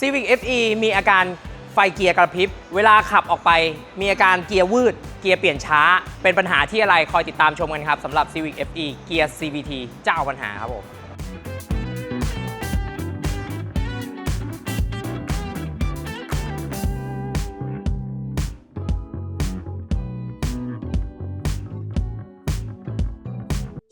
Civic FE มีอาการไฟเกียร์กระพริบ เวลาขับออกไปมีอาการเกียร์วืด เกียร์เปลี่ยนช้า เป็นปัญหาที่อะไรคอยติดตามชมกันครับสำหรับ Civic FE เกียร์ CVT เจ้าปัญหาครับผม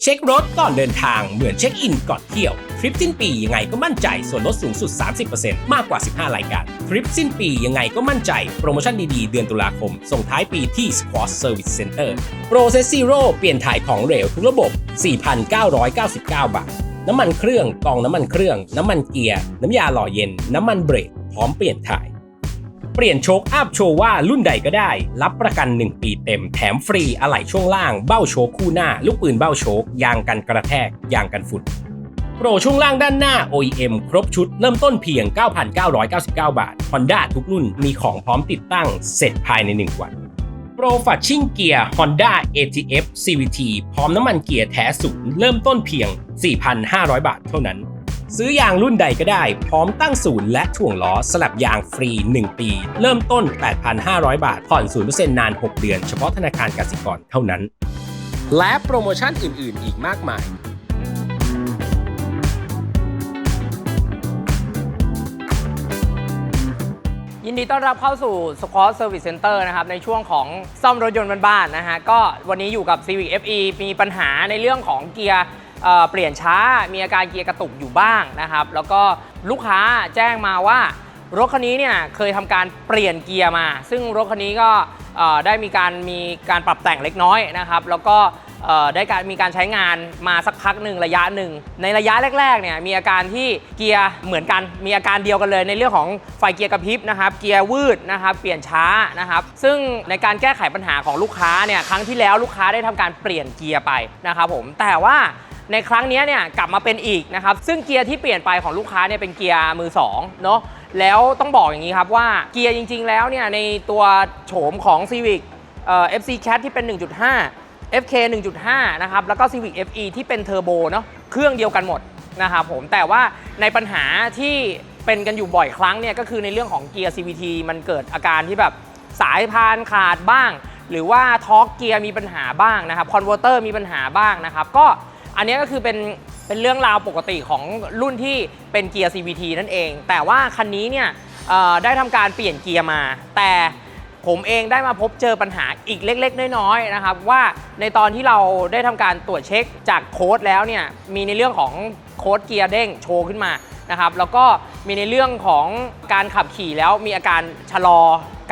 เช็ครถก่อนเดินทางเหมือนเช็คอินก่อนเที่ยว ทริปสิ้นปียังไงก็มั่นใจส่วนลดสูงสุด 30%มากกว่า 15 รายการ ทริปสิ้นปียังไงก็มั่นใจ โปรโมชั่นดีๆ เดือนตุลาคม ส่งท้ายปีที่ Squad Service Center Process Zero เปลี่ยนถ่ายของเหลวทุกระบบ 4,999 บาท น้ำมันเครื่องกองน้ำมันเครื่อง น้ำมันเกียร์ น้ำยาหล่อเย็น น้ำมันเบรกพร้อมเปลี่ยนถ่ายเปลี่ยนโชคอัพโชว์ว่ารุ่นใดก็ได้ รับประกัน 1 ปีเต็ม แถมฟรีอะไหล่ช่วงล่าง เบ้าโชคคู่หน้า ลูกปืนเบ้าโชคยางกันกระแทกยางกันฝุ่น โปรช่วงล่างด้านหน้า OEM ครบชุดเริ่มต้นเพียง 9,999 บาท Honda ทุกรุ่นมีของพร้อมติดตั้งเสร็จภายใน 1 วัน โปรฟัชชิ่งเกียร์ Honda ATF CVT พร้อมน้ำมันเกียร์แท้ศูนย์เริ่มต้นเพียง 4,500 บาทเท่านั้น ซื้อยางรุ่นใดก็ได้ พร้อมตั้งศูนย์และถ่วงล้อสลับยางฟรี 1 ปี เริ่มต้น 8,500 บาท ผ่อน 0%นาน 6 เดือน เฉพาะธนาคารกสิกรเท่านั้น และโปรโมชั่นอื่น ๆ อีกมากมาย ยินดีต้อนรับเข้าสู่ Squad Service Center นะครับ ในช่วงของซ่อมรถยนต์บ้านๆนะฮะ ก็วันนี้อยู่กับ Civic FE มีปัญหาในเรื่องของเกียร์เเปลี่ยนช้า มีอาการเกียร์กระตุกอยู่บ้างนะครับ แล้วก็ลูกค้าแจ้งมาว่ารถคันนี้เนี่ยเคยทำการเปลี่ยนเกียร์มา ซึ่งรถคันนี้ก็ได้มีการมีการปรับแต่งเล็กน้อยนะครับ แล้วก็ ได้การมีการใช้งานมาสักพักหนึ่งระยะหนึ่ง ในระยะแรกๆเนี่ยมีอาการที่เกียร์เหมือนกัน มีอาการเดียวกันเลยในเรื่องของไฟเกียร์กระพริบนะครับเกียร์วืดนะครับเปลี่ยนช้านะครับซึ่งในการแก้ไขปัญหาของลูกค้าเนี่ยครั้งที่แล้วลูกค้าได้ทำการเปลี่ยนเกียร์ไปนะครับผมแต่ว่าในครั้งนี้เนี่ยกลับมาเป็นอีกนะครับซึ่งเกียร์ที่เปลี่ยนไปของลูกค้าเนี่ยเป็นเกียร์มือ2เนาะแล้วต้องบอกอย่างนี้ครับว่าเกียร์จริง ๆ แล้วเนี่ยในตัวโฉมของ Civic เอ่อ FC Cat ที่เป็น 1.5 FK 1.5 นะครับ แล้วก็ Civic FE ที่เป็นเทอร์โบเนาะ เครื่องเดียวกันหมดนะครับผม แต่ว่าในปัญหาที่เป็นกันอยู่บ่อยครั้งเนี่ย ก็คือในเรื่องของเกียร์ CVT มันเกิดอาการที่แบบสายพานขาดบ้าง หรือว่าทอร์กเกียร์มีปัญหาบ้างนะครับ คอนเวอร์เตอร์มีปัญหาบ้างนะครับ ก็อันนี้ก็คือเป็นเป็นเรื่องราวปกติของรุ่นที่เป็นเกียร์ CVT นั่นเอง แต่ว่าคันนี้เนี่ยได้ทำการเปลี่ยนเกียร์มา แต่ ผมเองได้มาพบเจอปัญหาอีกเล็ก ๆ น้อยๆนะครับ ว่าในตอนที่เราได้ทำการตรวจเช็คจากโค้ดแล้วเนี่ยมีในเรื่องของโค้ดเกียร์เด้งโชว์ขึ้นมานะครับแล้วก็มีในเรื่องของการขับขี่แล้วมีอาการชะลอ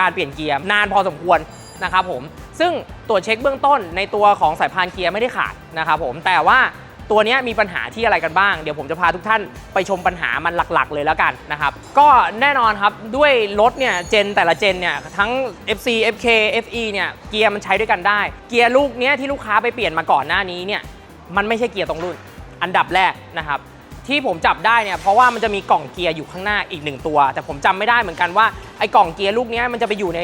การเปลี่ยนเกียร์นานพอสมควรนะครับผมซึ่งตรวจเช็คเบื้องต้นในตัวของสายพานเกียร์ไม่ได้ขาดนะครับผมแต่ว่า ตัวนี้มีปัญหาที่อะไรกันบ้าง เดี๋ยวผมจะพาทุกท่านไปชมปัญหามันหลักๆ เลยแล้วกันนะครับ ก็แน่นอนครับด้วยรถเนี่ยเจนแต่ละเจนเนี่ยทั้ง FC FK FE เนี่ยเกียร์มันใช้ด้วยกันได้ เกียร์ลูกเนี้ยที่ลูกค้าไปเปลี่ยนมาก่อนหน้านี้เนี่ยมันไม่ใช่เกียร์ตรงรุ่น อันดับแรกนะครับที่ผมจับได้เนี่ยเพราะว่ามันจะมีกล่องเกียร์อยู่ข้างหน้าอีกหนึ่งตัว แต่ผมจำไม่ได้เหมือนกันว่าไอ้กล่องเกียร์ลูกเนี้ยมันจะไปอยู่ใน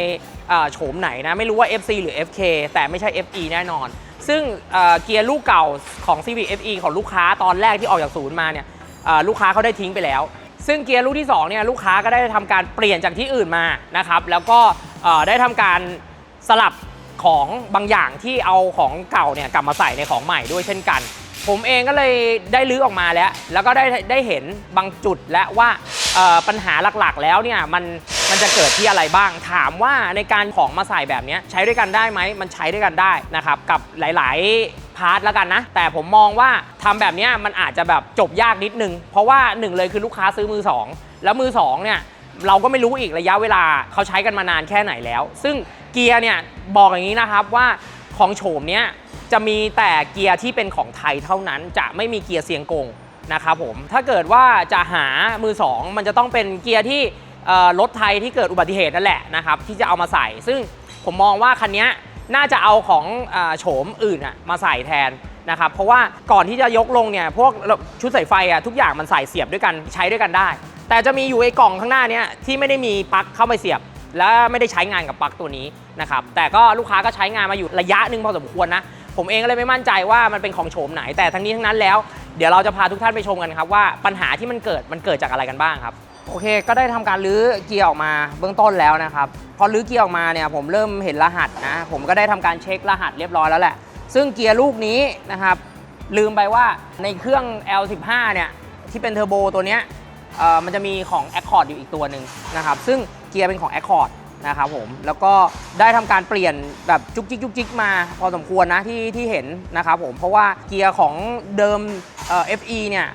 โฉมไหนนะ ไม่รู้ว่า FC หรือ FK แต่ไม่ใช่ FE แน่นอน ซึ่งเกียร์ลูกเก่าของ Civic FE ของลูกค้าตอนแรกที่ออกจากศูนย์มาเนี่ยลูกค้าเขาได้ทิ้งไปแล้ว ซึ่งเกียร์ลูกที่สองเนี่ยลูกค้าก็ได้ทำการเปลี่ยนจากที่อื่นมานะครับแล้วก็ได้ทำการสลับของบางอย่างที่เอาของเก่าเนี่ยกลับมาใส่ในของใหม่ด้วยเช่นกัน ผมเองก็เลยได้ลื้อออกมาแล้ว แล้วก็ได้ได้เห็นบางจุดและว่าปัญหาหลักๆ แล้วเนี่ยมันมันจะเกิดที่อะไรบ้าง ถามว่าในการของมาใส่แบบนี้ใช้ด้วยกันได้ไหมมันใช้ด้วยกันได้นะครับกับหลายๆพาร์ทแล้วกันนะ แต่ผมมองว่าทำแบบนี้มันอาจจะแบบจบยากนิดนึง เพราะว่าหนึ่งเลยคือลูกค้าซื้อมือสองแล้วมือสองเนี่ยเราก็ไม่รู้อีกระยะเวลาเขาใช้กันมานานแค่ไหนแล้ว ซึ่งเกียร์เนี่ยบอกอย่างนี้นะครับว่า ของโฉมเนี้ยจะมีแต่เกียร์ที่เป็นของไทยเท่านั้น จะไม่มีเกียร์เซียงกงนะครับผม ถ้าเกิดว่าจะหามือสองมันจะต้องเป็นเกียร์ที่รถไทยที่เกิดอุบัติเหตุนั่นแหละนะครับที่จะเอามาใส่ ซึ่งผมมองว่าคันนี้น่าจะเอาของโฉมอื่นมาใส่แทนนะครับเพราะว่าก่อนที่จะยกลงเนี่ยพวกชุดสายไฟอะทุกอย่างมันใส่เสียบด้วยกันใช้ด้วยกันได้ แต่จะมีอยู่ไอ้กล่องข้างหน้าเนี้ยที่ไม่ได้มีปลั๊กเข้าไปเสียบ และไม่ได้ใช้งานกับปลั๊กตัวนี้นะครับแต่ก็ลูกค้าก็ใช้งานมาอยู่ระยะหนึ่งพอสมควรนะ ผมเองก็เลยไม่มั่นใจว่ามันเป็นของโฉมไหน แต่ทั้งนี้ทั้งนั้นแล้ว เดี๋ยวเราจะพาทุกท่านไปชมกันครับว่าปัญหาที่มันเกิดมันเกิดจากอะไรกันบ้างครับโอเค ก็ได้ทำการรื้อเกียร์ออกมาเบื้องต้นแล้วนะครับ พอรื้อเกียร์ออกมาเนี่ยผมเริ่มเห็นรหัสนะ ผมก็ได้ทำการเช็ครหัสเรียบร้อยแล้วแหละ ซึ่งเกียร์ลูกนี้นะครับ ลืมไปว่าในเครื่อง L15 เนี่ย ที่เป็นเทอร์โบตัวเนี้ยมันจะมีของ Accord อยู่อีกตัวหนึ่งนะครับ ซึ่ง เกียร์เป็นของ Accord นะครับผม แล้วก็ได้ทำการเปลี่ยนแบบจุกจิกจุกจิกมาพอสมควรนะที่ที่เห็นนะครับผม เพราะว่าเกียร์ของเดิมเอ่อ FE เนี่ย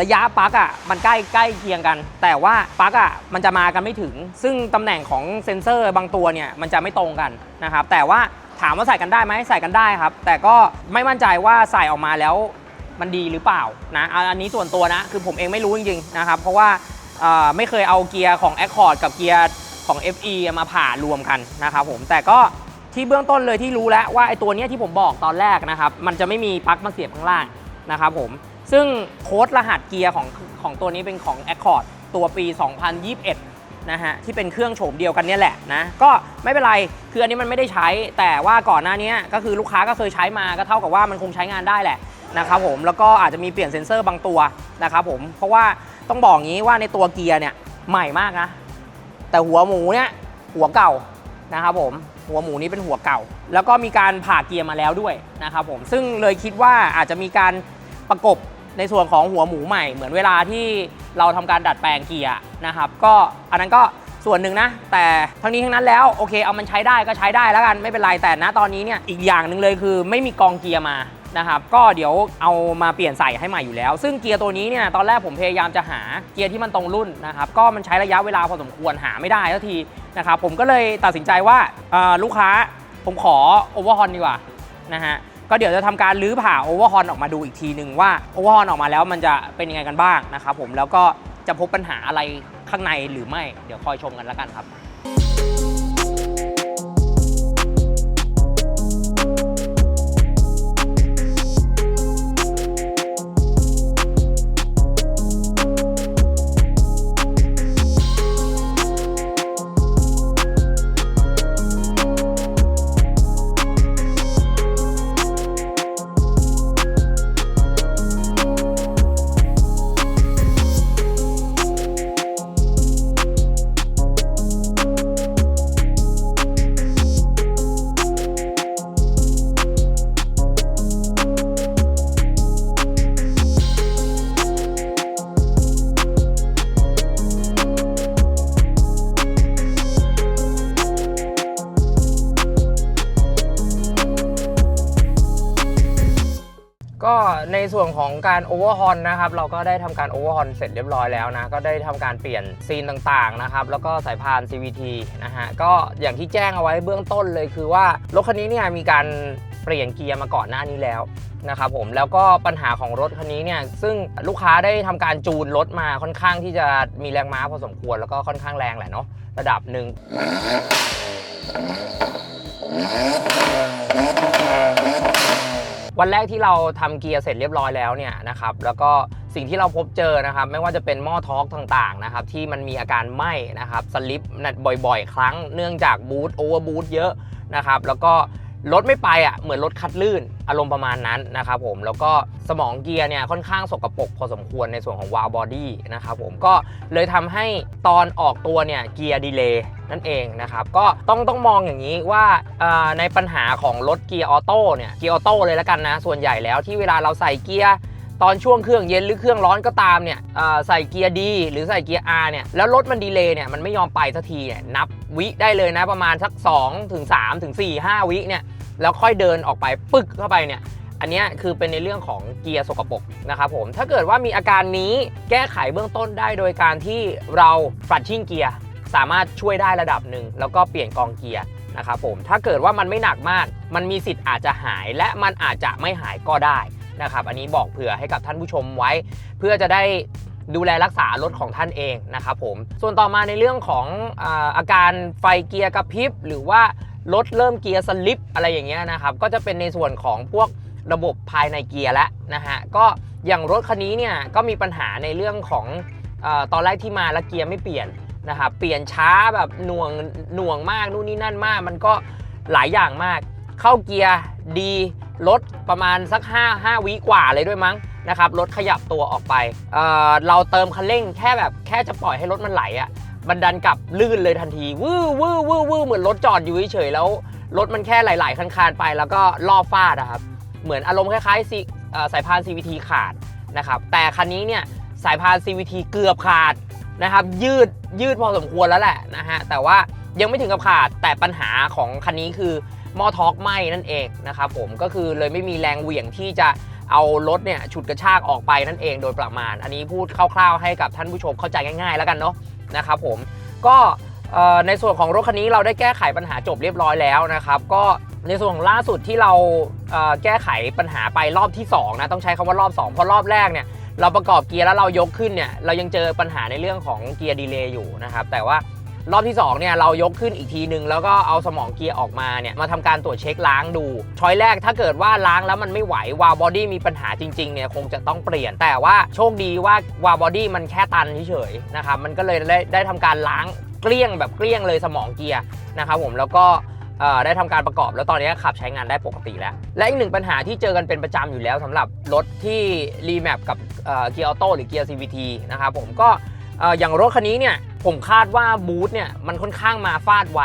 ระยะปลั๊กอะมันใกล้ใกล้เคียงกัน แต่ว่าปลั๊กอะมันจะมากันไม่ถึง ซึ่งตำแหน่งของเซ็นเซอร์บางตัวเนี่ยมันจะไม่ตรงกันนะครับแต่ว่าถามว่าใส่กันได้ไหมใส่กันได้ครับ แต่ก็ไม่มั่นใจว่าใส่ออกมาแล้วมันดีหรือเปล่านะอันนี้ส่วนตัวนะคือผมเองไม่รู้จริงๆนะครับเพราะว่า ไม่เคยเอาเกียร์ของ Accord กับเกียร์ของ FE มาผ่ารวมกันนะครับผมแต่ก็ที่เบื้องต้นเลยที่รู้แล้วว่าไอ้ตัวนี้ที่ผมบอกตอนแรกนะครับ มันจะไม่มีปลั๊กมาเสียบข้างล่างนะครับผมซึ่งโค้ดรหัสเกียร์ของของตัวนี้เป็นของ Accord ตัวปี 2021 นะฮะที่เป็นเครื่องโฉมเดียวกันเนี่ยแหละนะก็ไม่เป็นไรคืออันนี้มันไม่ได้ใช้ แต่ว่าก่อนหน้านี้ก็คือลูกค้าก็เคยใช้มาก็เท่ากับว่ามันคงใช้งานได้แหละนะครับผมแล้วก็อาจจะมีเปลี่ยนเซ็นเซอร์บางตัวนะครับผมเพราะว่าต้องบอกงี้ว่าในตัวเกียร์เนี่ยใหม่มากนะแต่หัวหมูเนี่ยหัวเก่านะครับผมหัวหมูนี้เป็นหัวเก่า แล้วก็มีการผ่าเกียร์มาแล้วด้วยนะครับผมซึ่งเลยคิดว่าอาจจะมีการประกบ ในส่วนของหัวหมูใหม่ เหมือนเวลาที่เราทำการดัดแปลงเกียร์นะครับ ก็อันนั้นก็ส่วนหนึ่งนะ แต่ทั้งนี้ทั้งนั้นแล้วโอเคเอามันใช้ได้ก็ใช้ได้แล้วกันไม่เป็นไรแต่ณตอนนี้เนี่ยอีกอย่างหนึ่งเลยคือไม่มีกองเกียร์มานะครับก็เดี๋ยวเอามาเปลี่ยนใส่ให้ใหม่อยู่แล้ว ซึ่งเกียร์ตัวนี้เนี่ยตอนแรกผมพยายามจะหาเกียร์ที่มันตรงรุ่นนะครับก็มันใช้ระยะเวลาพอสมควรหาไม่ได้สักทีนะครับผมก็เลยตัดสินใจว่าลูกค้าผมขอโอเวอร์ฮอนดีกว่านะฮะ ก็เดี๋ยวจะทำการรื้อผ่าโอเวอร์ฮอนออกมาดูอีกทีหนึ่งว่าโอเวอร์ฮอนออกมาแล้วมันจะเป็นยังไงกันบ้างนะครับผมแล้วก็จะพบปัญหาอะไรข้างในหรือไม่ เดี๋ยวคอยชมกันแล้วกันครับ การโอเวอร์ฮอนนะครับเราก็ได้ทำการโอเวอร์ฮอนเสร็จเรียบร้อยแล้วนะก็ได้ทำการเปลี่ยนซีนต่างๆนะครับแล้วก็สายพาน CVT นะฮะก็อย่างที่แจ้งเอาไว้เบื้องต้นเลยคือว่ารถคันนี้เนี่ยมีการเปลี่ยนเกียร์มาก่อนหน้านี้แล้วนะครับผมแล้วก็ปัญหาของรถคันนี้เนี่ยซึ่งลูกค้าได้ทำการจูนรถมาค่อนข้างที่จะมีแรงม้าพอสมควรแล้วก็ค่อนข้างแรงแหละเนาะระดับหนึ่ง วันแรกที่เราทำเกียร์เสร็จเรียบร้อยแล้วเนี่ยนะครับแล้วก็สิ่งที่เราพบเจอนะครับ ไม่ว่าจะเป็นหม้อทอร์กต่างๆนะครับที่มันมีอาการไหม้นะครับสลิปบ่อยๆ ครั้งเนื่องจากบูทโอเวอร์บูทเยอะนะครับแล้วก็ รถไม่ไปอะเหมือนรถคัดลื่น อารมณ์ประมาณนั้นนะครับผมแล้วก็สมองเกียร์เนี่ยค่อนข้างสกปรกพอสมควรในส่วนของวาล์วบอดี้นะครับผมก็เลยทำให้ตอนออกตัวเนี่ยเกียร์ดีเลย์นั่นเองนะครับก็ต้องต้องมองอย่างนี้ว่าในปัญหาของรถเกียร์ออโต้เนี่ยเกียร์ออโต้เลยแล้วกันนะส่วนใหญ่แล้วที่เวลาเราใส่เกียร์ตอนช่วงเครื่องเย็นหรือเครื่องร้อนก็ตามเนี่ยใส่เกียร์ดีหรือใส่เกียร์ R เนี่ยแล้วรถมันดีเลย์เนี่ยมันไม่ยอมไปสักทีเนี่ยนับวิได้เลยนะประมาณสัก2ถึง3ถึง4 5 วิเนี่ย แล้วค่อยเดินออกไปปึ๊กเข้าไปเนี่ย อันนี้คือเป็นในเรื่องของเกียร์สกปรกนะครับผม ถ้าเกิดว่ามีอาการนี้แก้ไขเบื้องต้นได้โดยการที่เราฟลัดชิ่งเกียร์สามารถช่วยได้ระดับหนึ่งแล้วก็เปลี่ยนกองเกียร์นะครับผม ถ้าเกิดว่ามันไม่หนักมาก มันมีสิทธิ์อาจจะหายและมันอาจจะไม่หายก็ได้นะครับ อันนี้บอกเผื่อให้กับท่านผู้ชมไว้ เพื่อจะได้ดูแลรักษารถของท่านเองนะครับผม ส่วนต่อมาในเรื่องของอาการไฟเกียร์กระพริบหรือว่า รถเริ่มเกียร์สลิปอะไรอย่างเงี้ยนะครับ ก็จะเป็นในส่วนของพวกระบบภายในเกียร์แล้วนะฮะ ก็อย่างรถคันนี้เนี่ยก็มีปัญหาในเรื่องของออตอนแรกที่มาแล้วเกียร์ไม่เปลี่ยนนะครับ เปลี่ยนช้าแบบหน่วงหน่วงมากนู่นนี่นั่นมาก มันก็หลายอย่างมาก เข้าเกียร์ดีรถประมาณสัก 5 5วิกว่าเลยด้วยมั้งนะครับรถขยับตัวออกไปเเราเติมคันเร่งแค่แบบแค่จะปล่อยให้รถมันไหลอะ่ะมันดันกลับลื่นเลยทันทีวื้อวื้อวื้อวื้อเหมือนรถจอดอยู่เฉยแล้วรถมันแค่ไหลๆคันๆไป แล้วก็ล่อฟาดอะครับ เหมือนอารมณ์คล้ายๆสายพาน CVT ขาดนะครับ แต่คันนี้เนี่ยสายพาน CVT เกือบขาดนะครับ ยืดยืดพอสมควรแล้วแหละนะฮะแต่ว่ายังไม่ถึงกับขาดแต่ปัญหาของคันนี้คือหม้อทอร์กไหม้นั่นเองนะครับผมก็คือเลยไม่มีแรงเหวี่ยงที่จะเอารถเนี่ยฉุดกระชากออกไปนั่นเองโดยประมาณ อันนี้พูดคร่าวๆให้กับท่านผู้ชมเข้าใจง่ายๆแล้วกันเนาะ นะครับผมก็ในส่วนของรถคันนี้เราได้แก้ไขปัญหาจบเรียบร้อยแล้วนะครับ ก็ในส่วนของล่าสุดที่เราแก้ไขปัญหาไปรอบที่2นะต้องใช้คำว่ารอบ 2 เพราะรอบแรกเนี่ยเราประกอบเกียร์แล้วเรายกขึ้นเนี่ยเรายังเจอปัญหาในเรื่องของเกียร์ดีเลย์อยู่นะครับแต่ว่า รอบที่2เนี่ยเรายกขึ้นอีกทีนึง แล้วก็เอาสมองเกียร์ออกมาเนี่ยมาทำการตรวจเช็คล้างดูช้อยแรกถ้าเกิดว่าล้างแล้วมันไม่ไหววาล์บอดี้มีปัญหาจริงๆเนี่ยคงจะต้องเปลี่ยน แต่ว่าโชคดีว่าวาล์บอดี้มันแค่ตันเฉยๆนะครับมันก็เลยได้ได้ทำการล้างเกลี้ยงแบบเกลี้ยงเลยสมองเกียร์นะครับผมแล้วก็ได้ทำการประกอบแล้วตอนนี้ขับใช้งานได้ปกติแล้ว และอีกหนึ่งปัญหาที่เจอกันเป็นประจำอยู่แล้วสำหรับรถที่รีแมปกับเกียร์ออโต้หรือเกียร์ CVT นะครับผมก็ อย่างรถคันนี้เนี่ยผมคาดว่าบูทเนี่ยมันค่อนข้างมาฟาดไว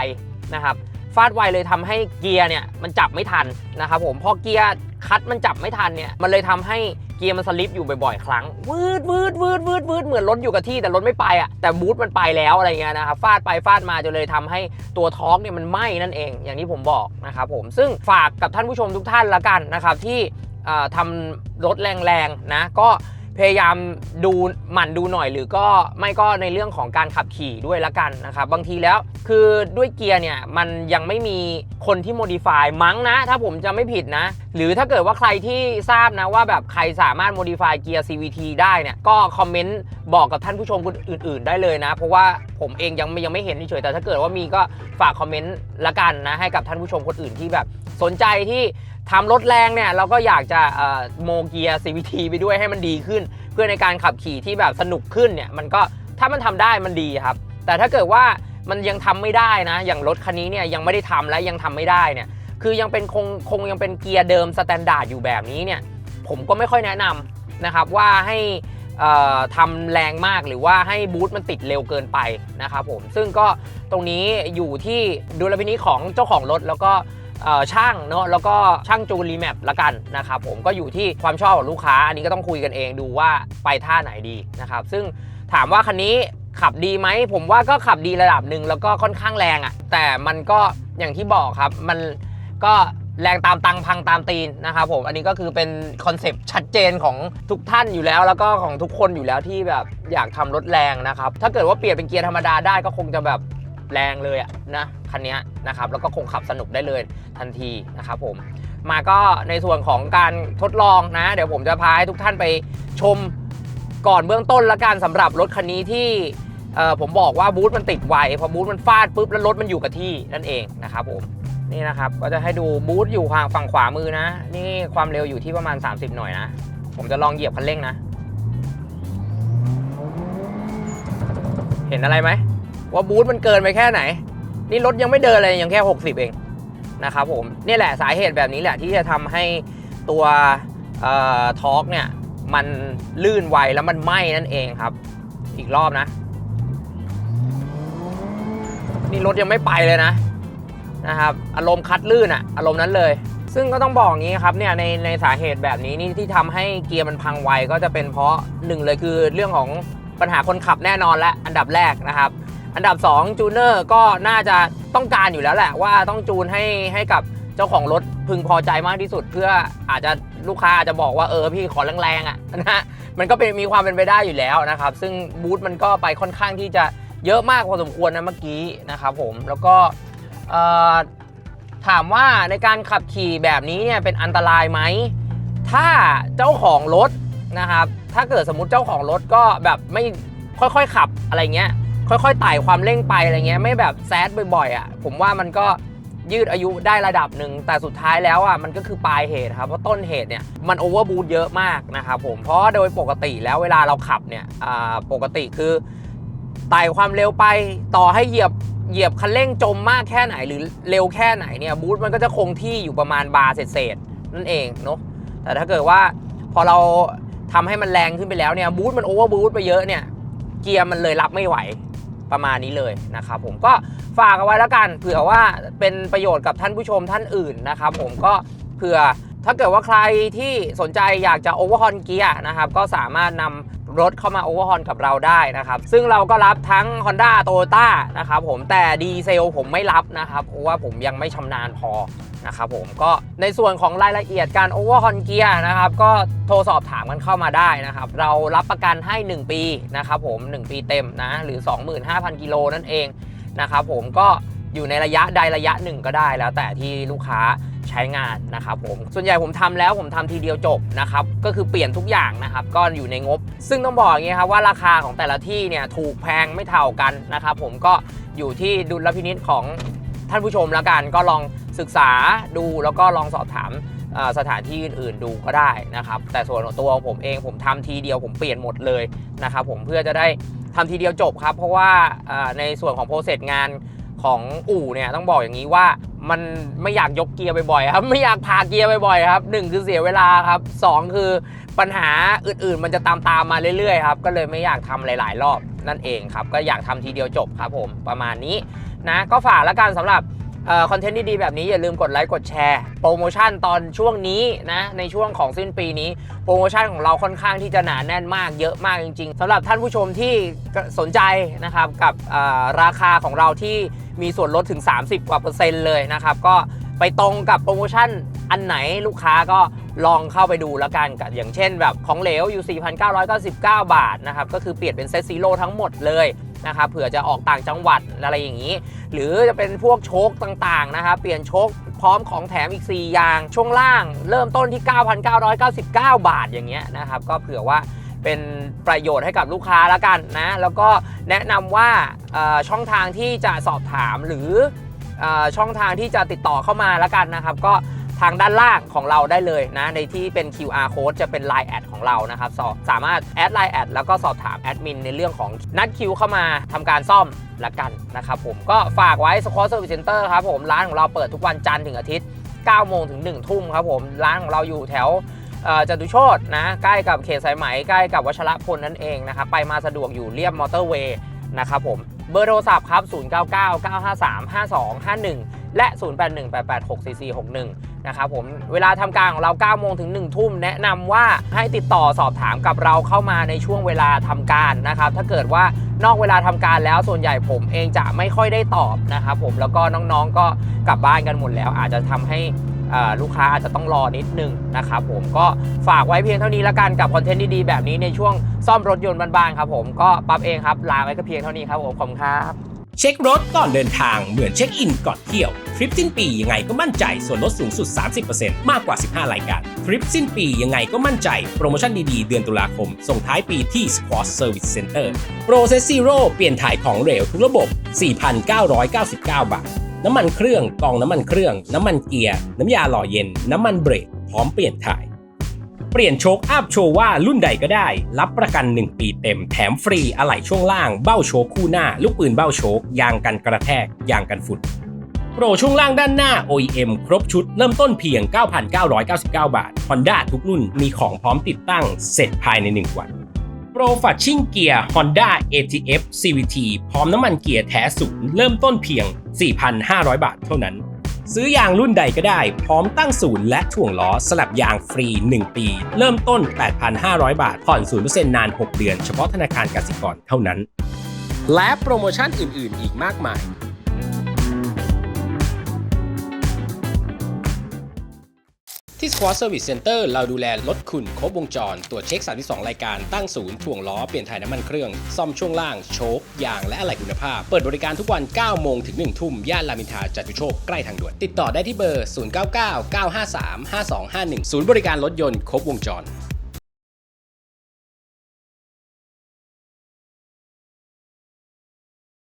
นะครับฟาดไวเลยทำให้เกียร์เนี่ยมันจับไม่ทันนะครับผมพอเกียร์คัดมันจับไม่ทันเนี่ยมันเลยทำให้เกียร์มันสลิปอยู่บ่อยๆ ครั้งวืดวืดวืดวืดวืดเหมือนรถอยู่กับที่แต่รถไม่ไปอะแต่บูทมันไปแล้วอะไรเงี้ยนะครับฟาดไปฟาดมาจนเลยทำให้ตัวท้องเนี่ยมันไหม้นั่นเอง อย่างที่ผมบอกนะครับผมซึ่งฝากกับท่านผู้ชมทุกท่านละกันนะครับที่ทำรถแรงๆนะก็ พยายามดูหมั่นดูหน่อยหรือก็ไม่ก็ในเรื่องของการขับขี่ด้วยละกันนะครับบางทีแล้วคือด้วยเกียร์เนี่ยมันยังไม่มีคนที่โมดิฟายมั้งนะ ถ้าผมจะไม่ผิดนะ หรือถ้าเกิดว่าใครที่ทราบนะว่าแบบใครสามารถโมดิฟายเกียร์ CVT ได้เนี่ยก็คอมเมนต์บอกกับท่านผู้ชมคนอื่น ๆ ได้เลยนะ เพราะว่าผมเองยังยังไม่เห็นเฉยแต่ถ้าเกิดว่ามีก็ฝากคอมเมนต์ละกันนะให้กับท่านผู้ชมคนอื่นที่แบบสนใจที่ ทำรถแรงเนี่ยเราก็อยากจะโมเกียร์ CVT ไปด้วยให้มันดีขึ้น เพื่อในการขับขี่ที่แบบสนุกขึ้นเนี่ยมันก็ถ้ามันทำได้มันดีครับ แต่ถ้าเกิดว่ามันยังทำไม่ได้นะ อย่างรถคันนี้เนี่ยยังไม่ได้ทำและยังทำไม่ได้เนี่ยคือยังเป็นคงคงยังเป็นเกียร์เดิมสแตนดาร์ดอยู่แบบนี้เนี่ยผมก็ไม่ค่อยแนะนำนะครับว่าให้เอ่อทำแรงมากหรือว่าให้บูทมันติดเร็วเกินไปนะครับผมซึ่งก็ตรงนี้อยู่ที่ดุลพินิจของเจ้าของรถแล้วก็ ช่างเนาะแล้วก็ช่างจูนรีแมปละกันนะครับผมก็อยู่ที่ความชอบของลูกค้า อันนี้ก็ต้องคุยกันเองดูว่าไปท่าไหนดีนะครับซึ่งถามว่าคันนี้ขับดีไหมผมว่าก็ขับดีระดับหนึ่งแล้วก็ค่อนข้างแรงอะ่ะ แต่มันก็อย่างที่บอกครับ มันก็แรงตามตังพังตามตีนนะครับผมอันนี้ก็คือเป็นคอนเซปต์ชัดเจนของทุกท่านอยู่แล้ว แล้วก็ของทุกคนอยู่แล้วที่แบบอยากทำรถแรงนะครับ ถ้าเกิดว่าเปลี่ยนเป็นเกียร์ธรรมดาได้ก็คงจะแบบแรงเลยอะนะ คันนี้นะครับแล้วก็คงขับสนุกได้เลยทันทีนะครับผมมาก็ในส่วนของการทดลองนะ เดี๋ยวผมจะพาให้ทุกท่านไปชมก่อนเบื้องต้นละกันสำหรับรถคันนี้ที่ผมบอกว่าบูธมันติดไวพอบูธมันฟาดปุ๊บแล้วรถมันอยู่กับที่นั่นเองนะครับผมนี่นะครับก็จะให้ดูบูธอยู่ฝั่งฝั่งขวามือนะ นี่ความเร็วอยู่ที่ประมาณ 30 หน่อยนะ ผมจะลองเหยียบคันเร่งนะ เห็นอะไรไหมว่าบูธมันเกินไปแค่ไหน นี่รถยังไม่เดินเลยยังแค่ 60 เองนะครับผมนี่แหละสาเหตุแบบนี้แหละที่จะทำให้ตัวทอร์กเนี่ยมันลื่นไวแล้วมันไหม้นั่นเองครับ อีกรอบนะ นี่รถยังไม่ไปเลยนะนะครับอารมณ์คัดลื่นอะอารมณ์นั้นเลย ซึ่งก็ต้องบอกอย่างนี้ครับเนี่ยในในสาเหตุแบบนี้นี่ที่ทำให้เกียร์มันพังไวก็จะเป็นเพราะหนึ่งเลยคือเรื่องของปัญหาคนขับแน่นอนและอันดับแรกนะครับ อันดับ 2 จูเนอร์ก็น่าจะต้องการอยู่แล้วแหละว่าต้องจูนให้ให้กับเจ้าของรถพึงพอใจมากที่สุด เพื่ออาจจะลูกค้าอาจจะบอกว่าเออพี่ขอแรงๆอะนะฮะมันก็เป็นมีความเป็นไปได้อยู่แล้วนะครับ ซึ่งบูธมันก็ไปค่อนข้างที่จะเยอะมากพอสมควรนะเมื่อกี้นะครับผมแล้วก็ถามว่าในการขับขี่แบบนี้เนี่ยเป็นอันตรายไหม ถ้าเจ้าของรถนะครับ ถ้าเกิดสมมติเจ้าของรถก็แบบไม่ค่อยๆ ขับอะไรเงี้ย ค่อยๆไต่ความเร่งไปอะไรเงี้ยไม่แบบแซดบ่อยๆอะผมว่ามันก็ยืดอายุได้ระดับหนึ่งแต่สุดท้ายแล้วอะมันก็คือปลายเหตุครับเพราะต้นเหตุเนี่ยมันโอเวอร์บูทเยอะมากนะครับผมเพราะโดยปกติแล้วเวลาเราขับเนี่ยปกติคือไต่ความเร็วไปต่อให้เหยียบเหยียบคันเร่งจมมากแค่ไหนหรือเร็วแค่ไหนเนี่ยบูทมันก็จะคงที่อยู่ประมาณบาร์เศษๆนั่นเองเนาะแต่ถ้าเกิดว่าพอเราทำให้มันแรงขึ้นไปแล้วเนี่ยบูทมันโอเวอร์บูทไปเยอะเนี่ยเกียร์มันเลยรับไม่ไหว ประมาณนี้เลยนะครับผมก็ฝากเอาไว้แล้วกันเผื่อว่าเป็นประโยชน์กับท่านผู้ชมท่านอื่นนะครับผมก็เผื่อ ถ้าเกิดว่าใครที่สนใจอยากจะโอเวอร์ฮอนเกียร์นะครับ ก็สามารถนำรถเข้ามาโอเวอร์ฮอนกับเราได้นะครับ ซึ่งเราก็รับทั้ง Honda t o y o t a นะครับผมแต่ดีเซลผมไม่รับนะครับ เพราะว่าผมยังไม่ชำนาญพอนะครับผมก็ในส่วนของรายละเอียดการโอเวอร์ฮอนเกียร์นะครับก็โทรสอบถามกันเข้ามาได้นะครับ เรารับประกันให้ 1 ปีนะครับผม 1 ปีเต็มนะ หรือ 25,000 กิโลนั่นเองนะครับผมก็อยู่ในระยะใดระยะหนึ่งก็ได้แล้วแต่ที่ลูกค้า ใช้งานนะครับผมส่วนใหญ่ผมทำแล้วผมทำทีเดียวจบนะครับก็คือเปลี่ยนทุกอย่างนะครับก็อยู่ในงบ ซึ่งต้องบอกอย่างนี้ครับว่าราคาของแต่ละที่เนี่ยถูกแพงไม่เท่ากันนะครับผมก็อยู่ที่ดุลพินิจของท่านผู้ชมแล้วกันก็ลองศึกษาดูแล้วก็ลองสอบถามสถานที่อื่นๆดูก็ได้นะครับแต่ส่วนของตัวผมเองผมทำทีเดียวผมเปลี่ยนหมดเลยนะครับผมเพื่อจะได้ทำทีเดียวจบครับ เพราะว่าในส่วนของโปรเซสงานของอู่เนี่ยต้องบอกอย่างนี้ว่า มันไม่อยากยกเกียร์บ่อยๆครับ ไม่อยากพาเกียร์บ่อยๆครับหนึ่งคือเสียเวลาครับสองคือปัญหาอื่นๆ มันจะตามตามมาเรื่อยๆครับ ก็เลยไม่อยากทำหลาย ๆ รอบนั่นเองครับ ก็อยากทำทีเดียวจบครับผมประมาณนี้นะก็ฝากแล้วกันสำหรับ คอนเทนต์ดีๆแบบนี้อย่าลืมกดไลค์กดแชร์โปรโมชั่นตอนช่วงนี้นะในช่วงของสิ้นปีนี้โปรโมชั่นของเราค่อนข้างที่จะหนาแน่นมากเยอะมากจริง ๆสำหรับท่านผู้ชมที่สนใจนะครับกับราคาของเราที่มีส่วนลดถึง 30 กว่าเปอร์เซ็นต์เลยนะครับก็ไปตรงกับโปรโมชั่นอันไหนลูกค้าก็ลองเข้าไปดูแล้วกันกับอย่างเช่นแบบของเหลวอยู่ 4,999 บาทนะครับก็คือเปลี่ยนเป็นเซตซีโร่ทั้งหมดเลย นะครับเผื่อจะออกต่างจังหวัดอะไรอย่างนี้ หรือจะเป็นพวกโชคต่างๆนะครับเปลี่ยนโชคพร้อมของแถมอีก 4 อย่าง ช่วงล่างเริ่มต้นที่ 9,999 บาทอย่างเงี้ยนะครับก็เผื่อว่าเป็นประโยชน์ให้กับลูกค้าแล้วกันนะ แล้วก็แนะนำว่าช่องทางที่จะสอบถามหรือเอ่อช่องทางที่จะติดต่อเข้ามาแล้วกันนะครับ ก็ ทางด้านล่างของเราได้เลยนะ ในที่เป็น QR code จะเป็น Line แอดของเรานะครับสอสามารถแอด Line แอดแล้วก็สอบถามแอดมินในเรื่องของนัดคิวเข้ามาทำการซ่อมละกันนะครับผมก็ฝากไว้ Squad Service Center ครับผมร้านของเราเปิดทุกวันจันทร์ถึงอาทิตย์9โมงถึง 1 ทุ่มครับผมร้านของเราอยู่แถวจตุโชตนะใกล้กับเขตสายไหมใกล้กับวัชรพลนั่นเองนะครับไปมาสะดวกอยู่เรียบมอเตอร์เวย์นะครับผมเบอร์โทรศัพท์ครับ 0999535251 และ 0818864461 นะครับผมเวลาทำการของเรา9โมงถึง 1 ทุ่ม แนะนำว่าให้ติดต่อสอบถามกับเราเข้ามาในช่วงเวลาทำการนะครับถ้าเกิดว่านอกเวลาทำการแล้วส่วนใหญ่ผมเองจะไม่ค่อยได้ตอบนะครับผมแล้วก็น้องๆก็กลับบ้านกันหมดแล้ว อาจจะทำให้ลูกค้าอาจจะต้องรอนิดนึงนะครับผมก็ฝากไว้เพียงเท่านี้ละกันกับคอนเทนต์ดีๆแบบนี้ในช่วงซ่อมรถยนต์บ้านๆครับผมก็ปั๊บเองครับลาไว้ก็เพียงเท่านี้ครับผมขอบคุณครับ เช็ครถก่อนเดินทางเหมือนเช็คอินก่อนเที่ยวทริปสิ้นปียังไงก็มั่นใจส่วนลดสูงสุด 30%มากกว่า 15 รายการทริปสิ้นปียังไงก็มั่นใจ โปรโมชั่นดีๆ เดือนตุลาคม ส่งท้ายปีที่ Squad Service Center Process Zero เปลี่ยนถ่ายของเหลวทุกระบบ 4,999 บาท น้ำมันเครื่องกองน้ำมันเครื่อง น้ำมันเกียร์ น้ำยาหล่อเย็น น้ำมันเบรกพร้อมเปลี่ยนถ่าย เปลี่ยนโชคอัพโชว์ว่ารุ่นใดก็ได้ รับประกัน 1 ปีเต็ม แถมฟรีอะไหล่ช่วงล่าง เบ้าโชคคู่หน้า ลูกปืนเบ้าโชคยางกันกระแทก ยางกันฝุ่นโปรช่วงล่างด้านหน้า OEM ครบชุดเริ่มต้นเพียง 9,999 บาท Honda ทุกรุ่นมีของพร้อมติดตั้งเสร็จภายใน 1 วันโปรฟัชชิ่งเกียร์ Honda ATF CVT พร้อมน้ำมันเกียร์แท้ศูนย์เริ่มต้นเพียง 4,500 บาทเท่านั้น ซื้อยางรุ่นใดก็ได้ พร้อมตั้งศูนย์และถ่วงล้อสลับยางฟรี 1 ปี เริ่มต้น 8,500 บาท ผ่อน 0%นาน 6 เดือน เฉพาะธนาคารกสิกรเท่านั้น และโปรโมชั่นอื่น ๆ อีกมากมาย ที่ Squad Service Center เราดูแลรถคุณครบวงจร ตรวจเช็ค 32 รายการ ตั้งศูนย์ถ่วงล้อ เปลี่ยนถ่ายน้ำมันเครื่อง ซ่อมช่วงล่าง โชคยาง และอะไหล่คุณภาพ เปิดบริการทุกวัน 9 โมงถึง 1 ทุ่ม ย่านรามอินทราจตุโชค ใกล้ทางด่วน ติดต่อได้ที่เบอร์ 099 953 5251 ศูนย์บริการรถยนต์ครบวงจร